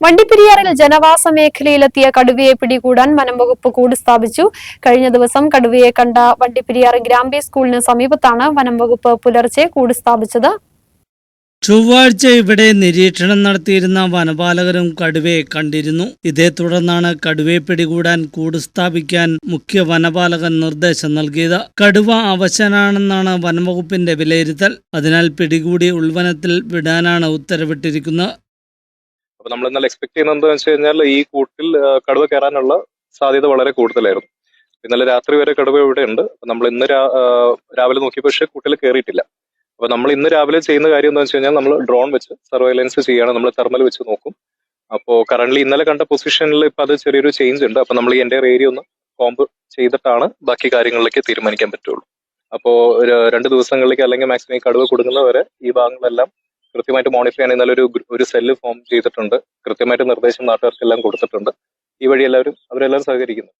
വണ്ടിപ്പെരിയാറിൽ ജനവാസ മേഖലയിലെത്തിയ കടുവയെ പിടികൂടാൻ വനംവകുപ്പ് കൂട് സ്ഥാപിച്ചു. കഴിഞ്ഞ ദിവസം കടുവയെ കണ്ട വണ്ടിപ്പെരിയാർ ഗ്രാമ്പേ സ്കൂളിന് സമീപത്താണ് വനംവകുപ്പ് പുലർച്ചെ കൂട് സ്ഥാപിച്ചത്. ചൊവ്വാഴ്ച ഇവിടെ നിരീക്ഷണം നടത്തിയിരുന്ന വനപാലകരും കടുവയെ കണ്ടിരുന്നു. ഇതേ തുടർന്നാണ് കടുവയെ പിടികൂടാൻ കൂട് സ്ഥാപിക്കാൻ മുഖ്യ വനപാലകൻ നിർദ്ദേശം നൽകിയത്. കടുവ അവശനാണെന്നാണ് വനംവകുപ്പിന്റെ വിലയിരുത്തൽ. അതിനാൽ പിടികൂടി ഉൾവനത്തിൽ വിടാനാണ് ഉത്തരവിട്ടിരിക്കുന്നത്. അപ്പൊ നമ്മൾ ഇന്നലെ എക്സ്പെക്ട് ചെയ്യുന്നത് എന്താണെന്ന് വെച്ച് കഴിഞ്ഞാൽ ഈ കൂട്ടിൽ കടുവ കയറാനുള്ള സാധ്യത വളരെ കൂടുതലായിരുന്നു. ഇന്നലെ രാത്രി വരെ കടുവ ഇവിടെ ഉണ്ട്. നമ്മൾ ഇന്ന് രാവിലെ നോക്കിയപ്പോൾ പക്ഷേ കൂട്ടിൽ കയറിയിട്ടില്ല. അപ്പൊ നമ്മൾ ഇന്ന് രാവിലെ ചെയ്യുന്ന കാര്യം എന്താണെന്ന് വെച്ച് കഴിഞ്ഞാൽ നമ്മൾ ഡ്രോൺ വെച്ച് സർവൈലൻസ് ചെയ്യാണ്. നമ്മൾ തെർമൽ വെച്ച് നോക്കും. അപ്പോൾ കറന്റ് ഇന്നലെ കണ്ട പൊസിഷനിൽ ഇപ്പൊ അത് ചെറിയൊരു ചേഞ്ച് ഉണ്ട്. അപ്പൊ നമ്മൾ ഈ എന്റെ ഏരിയ ഒന്ന് കോമ്പ് ചെയ്തിട്ടാണ് ബാക്കി കാര്യങ്ങളിലേക്ക് തീരുമാനിക്കാൻ പറ്റുള്ളൂ. അപ്പോൾ രണ്ട് ദിവസങ്ങളിലേക്ക് അല്ലെങ്കിൽ മാക്സിമം ഈ കടുവ കൊടുക്കുന്നവരെ ഈ ഭാഗങ്ങളെല്ലാം കൃത്യമായിട്ട് മോണിറ്റർ ചെയ്യാൻ ഇന്നലെ ഒരു ഒരു സെല്ല് ഫോം ചെയ്തിട്ടുണ്ട്. കൃത്യമായിട്ട് നിർദ്ദേശം നാട്ടുകാർക്കെല്ലാം കൊടുത്തിട്ടുണ്ട്. ഈ വഴി എല്ലാവരും അവരെല്ലാവരും സഹകരിക്കുന്നു.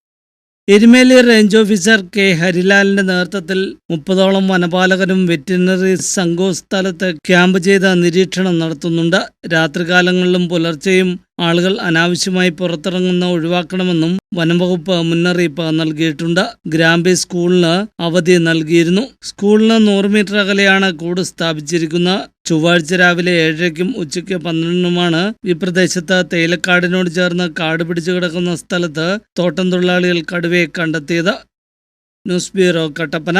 Erumeli range officer K. ഹരിലാലിന്റെ നേതൃത്വത്തിൽ മുപ്പതോളം വനപാലകരും വെറ്റിനറി സംഘവും സ്ഥലത്ത് ക്യാമ്പ് ചെയ്ത നിരീക്ഷണം നടത്തുന്നുണ്ട്. രാത്രികാലങ്ങളിലും പുലർച്ചെയും ആളുകൾ അനാവശ്യമായി പുറത്തിറങ്ങുന്ന ഒഴിവാക്കണമെന്നും വനംവകുപ്പ് മുന്നറിയിപ്പ് നൽകിയിട്ടുണ്ട്. ഗ്രാമ്പി സ്കൂളിന് അവധി നൽകിയിരുന്നു. സ്കൂളിന് നൂറ് മീറ്റർ അകലെയാണ് കൂട് സ്ഥാപിച്ചിരിക്കുന്നത്. ചൊവ്വാഴ്ച രാവിലെ ഏഴരയ്ക്കും ഉച്ചയ്ക്ക് പന്ത്രണ്ടിനുമാണ് ഈ പ്രദേശത്ത് തേയിലക്കാടിനോട് ചേർന്ന് കാട് പിടിച്ചു കിടക്കുന്ന സ്ഥലത്ത് തോട്ടം തൊഴിലാളികൾ കടുവയെ കണ്ടെത്തിയത്. News bureau Kattappana.